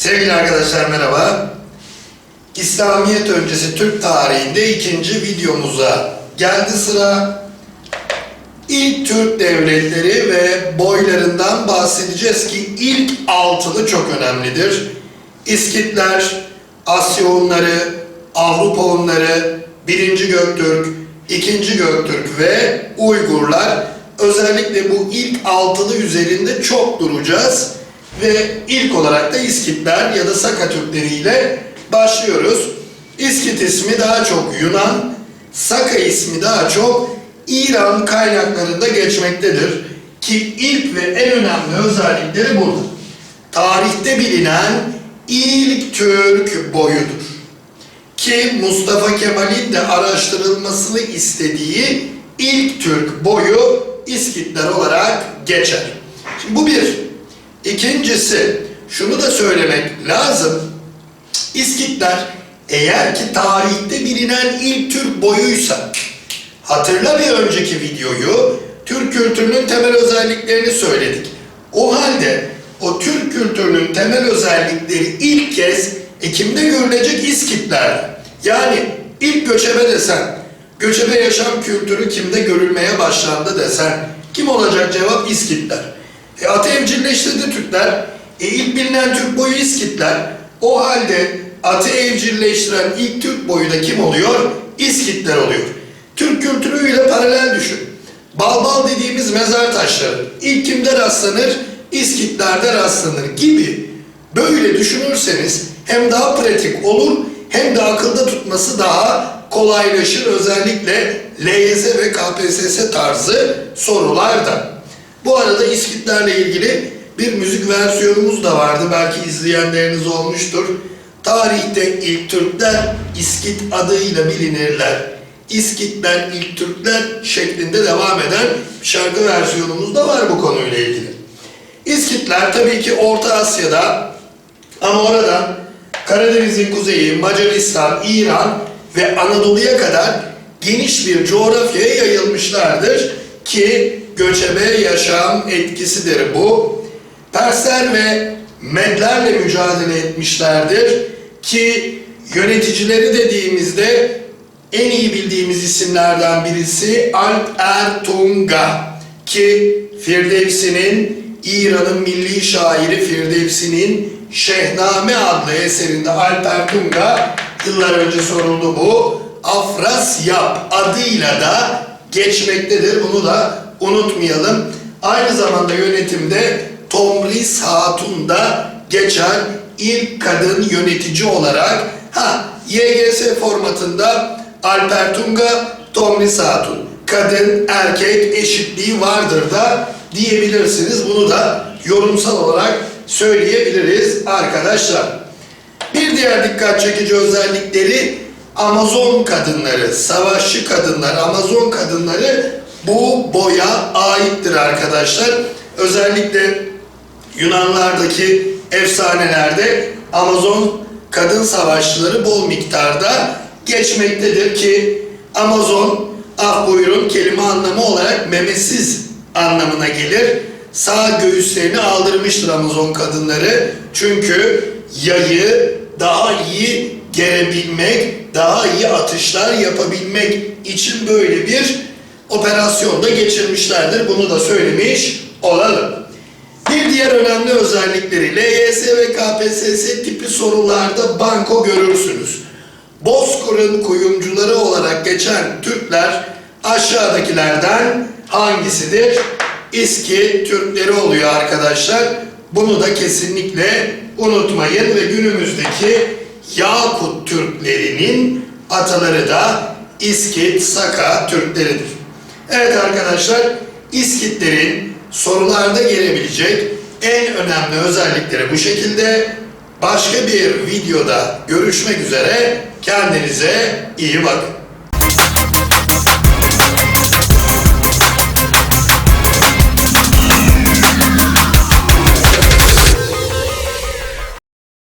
Sevgili arkadaşlar merhaba. İslamiyet öncesi Türk tarihinde ikinci videomuza geldi sıra. İlk Türk devletleri ve boylarından bahsedeceğiz ki ilk altılı çok önemlidir. İskitler, Asya Hunları, Avrupa Hunları, birinci Göktürk, ikinci Göktürk ve Uygurlar özellikle bu ilk altılı üzerinde çok duracağız ve ilk olarak da İskitler ya da Saka Türkleri ile başlıyoruz. İskit ismi daha çok Yunan, Saka ismi daha çok İran kaynaklarında geçmektedir. Ki ilk ve en önemli özellikleri burada. Tarihte bilinen ilk Türk boyudur. Ki Mustafa Kemal'in de araştırılmasını istediği ilk Türk boyu İskitler olarak geçer. Şimdi bu bir. İkincisi, şunu da söylemek lazım. İskitler eğer ki tarihte bilinen ilk Türk boyuysa, hatırla bir önceki videoyu, Türk kültürünün temel özelliklerini söyledik. O halde o Türk kültürünün temel özellikleri ilk kez Ekim'de görülecek İskitler. Yani ilk göçebe desen, göçebe yaşam kültürü kimde görülmeye başlandı desen, kim olacak cevap İskitler. E, atı evcilleştirdi Türkler. E, ilk bilinen Türk boyu İskitler. O halde atı evcilleştiren ilk Türk boyu da kim oluyor? İskitler oluyor. Türk kültürüyle paralel düşün. Balbal dediğimiz mezar taşları ilk kimde rastlanır? İskitlerde rastlanır gibi. Böyle düşünürseniz hem daha pratik olur hem de akılda tutması daha kolaylaşır özellikle LYS ve KPSS tarzı sorularda. Bu arada İskitlerle ilgili bir müzik versiyonumuz da vardı. Belki izleyenleriniz olmuştur. Tarihte ilk Türkler İskit adıyla bilinirler. İskitler ilk Türkler şeklinde devam eden şarkı versiyonumuz da var bu konuyla ilgili. İskitler tabii ki Orta Asya'da ama oradan Karadeniz'in kuzeyi, Macaristan, İran ve Anadolu'ya kadar geniş bir coğrafyaya yayılmışlardır ki göçebe yaşam etkisidir bu. Persler ve Medlerle mücadele etmişlerdir ki yöneticileri dediğimizde en iyi bildiğimiz isimlerden birisi Alp Ertunga ki Firdevsi'nin İran'ın milli şairi Firdevsi'nin Şehname adlı eserinde Alp Ertunga yıllar önce soruldu bu. Afrasyap adıyla da geçmektedir. Bunu da unutmayalım. Aynı zamanda yönetimde Tomris Hatun da geçen ilk kadın yönetici olarak ha YGS formatında Alper Tunga, Tomris Hatun. Kadın erkek eşitliği vardır da diyebilirsiniz. Bunu da yorumsal olarak söyleyebiliriz arkadaşlar. Bir diğer dikkat çekici özellikleri Amazon kadınları, savaşçı kadınlar, Amazon kadınları bu boya aittir arkadaşlar. Özellikle Yunanlardaki efsanelerde Amazon kadın savaşçıları bol miktarda geçmektedir ki Amazon ah buyurun kelime anlamı olarak memesiz anlamına gelir. Sağ göğüslerini aldırmıştır Amazon kadınları. Çünkü yayı daha iyi gerebilmek, daha iyi atışlar yapabilmek için böyle bir operasyonda geçirmişlerdir. Bunu da söylemiş olalım. Bir diğer önemli özellikleri LYS ve KPSS tipi sorularda banko görürsünüz. Bozkır'ın kuyumcuları olarak geçen Türkler aşağıdakilerden hangisidir? İski Türkleri oluyor arkadaşlar. Bunu da kesinlikle unutmayın ve günümüzdeki Yakut Türklerinin ataları da İskit, Saka Türkleridir. Evet arkadaşlar, İskitlerin sorularda gelebilecek en önemli özellikleri bu şekilde. Başka bir videoda görüşmek üzere. Kendinize iyi bakın.